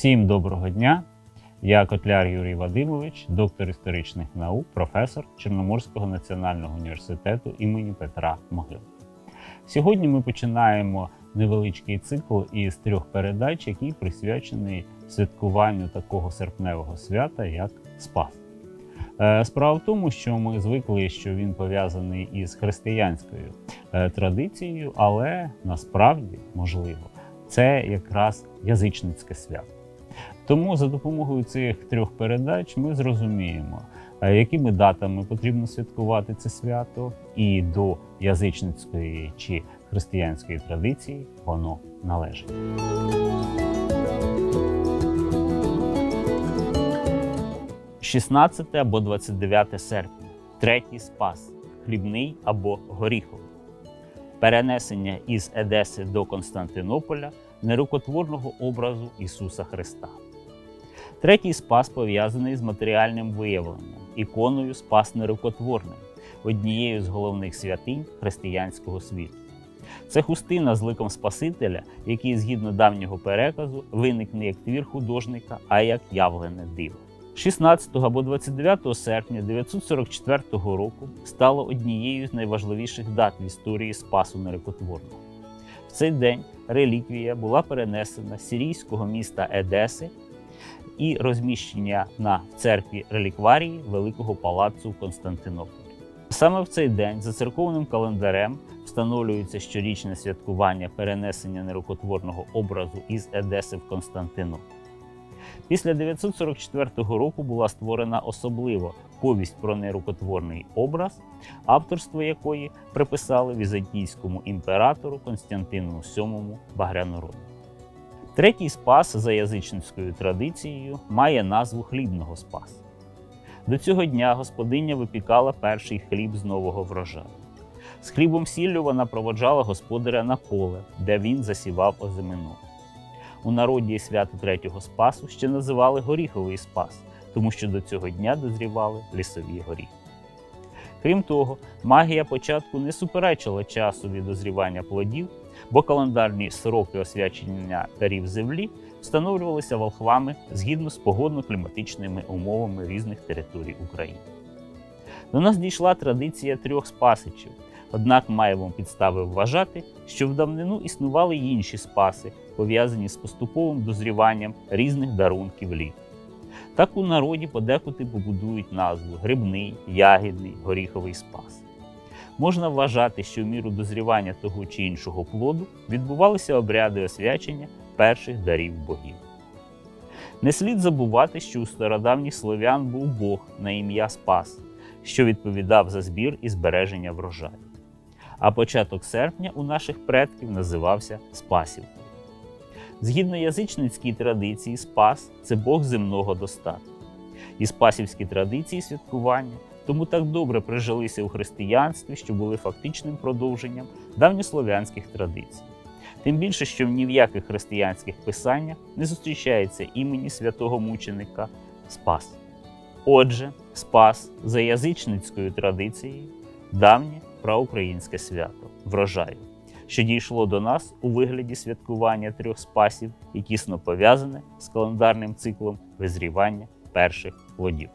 Всім доброго дня! Я Котляр Юрій Вадимович, доктор історичних наук, професор Чорноморського національного університету імені Петра Могили. Сьогодні ми починаємо невеличкий цикл із трьох передач, який присвячений святкуванню такого серпневого свята, як Спас. Е, Справа в тому, що ми звикли, що він пов'язаний із християнською е, традицією, але насправді можливо це якраз язичницьке свято. Тому за допомогою цих трьох передач ми зрозуміємо, е, якими датами потрібно святкувати це свято, і до язичницької чи християнської традиції воно належить. – 16 або 29 серпня, третій спас, хлібний або горіховий. Перенесення із Едеси до Константинополя нерукотворного образу Ісуса Христа. Третій спас пов'язаний з матеріальним виявленням, іконою Спас нерукотворний, однією з головних святинь християнського світу. Це хустина з ликом Спасителя, який, згідно давнього переказу, виник не як твір художника, а як явлене диво. 16 або 29 серпня 944 року стало однією з найважливіших дат в історії Спасу Нерукотворного. В цей день реліквія була перенесена з сирійського міста Едеси і розміщення на церкві релікварії Великого палацу в Константинополі. Саме в цей день за церковним календарем встановлюється щорічне святкування перенесення нерукотворного образу із Едеси в Константинополь. Після 944 року була створена особлива повість про нерукотворний образ, авторство якої приписали візантійському імператору Константину VII Багрянороду. Третій спас за язичницькою традицією має назву хлібного спасу. До цього дня господиня випікала перший хліб з нового врожаю. З хлібом сіллю вона проводжала господаря на поле, де він засівав озимину. У народі свято третього спасу ще називали горіховий спас, тому що до цього дня дозрівали лісові горіхи. Крім того, магія початку не суперечила часові дозрівання плодів, бо календарні сроки освячення дарів землі встановлювалися волхвами згідно з погодно-кліматичними умовами різних територій України. До нас дійшла традиція трьох спасичів, однак маємо підстави вважати, що в давнину існували й інші спаси, пов'язані з поступовим дозріванням різних дарунків літ. Так у народі подекуди побудують назву грибний, ягідний, горіховий спас. Можна вважати, що в міру дозрівання того чи іншого плоду відбувалися обряди освячення перших дарів богів. Не слід забувати, що у стародавніх слов'ян був Бог на ім'я Спас, що відповідав за збір і збереження врожаю. А початок серпня у наших предків називався Спасівкою. Згідно язичницькій традиції, Спас це Бог земного достатку. І спасівські традиції святкування тому так добре прижилися у християнстві, що були фактичним продовженням давньослов'янських традицій. Тим більше, що ні в яких християнських писаннях не зустрічається імені святого мученика Спас. Отже, Спас за язичницькою традицією давнє проукраїнське свято врожаю, що дійшло до нас у вигляді святкування трьох спасів і тісно пов'язане з календарним циклом визрівання перших плодів.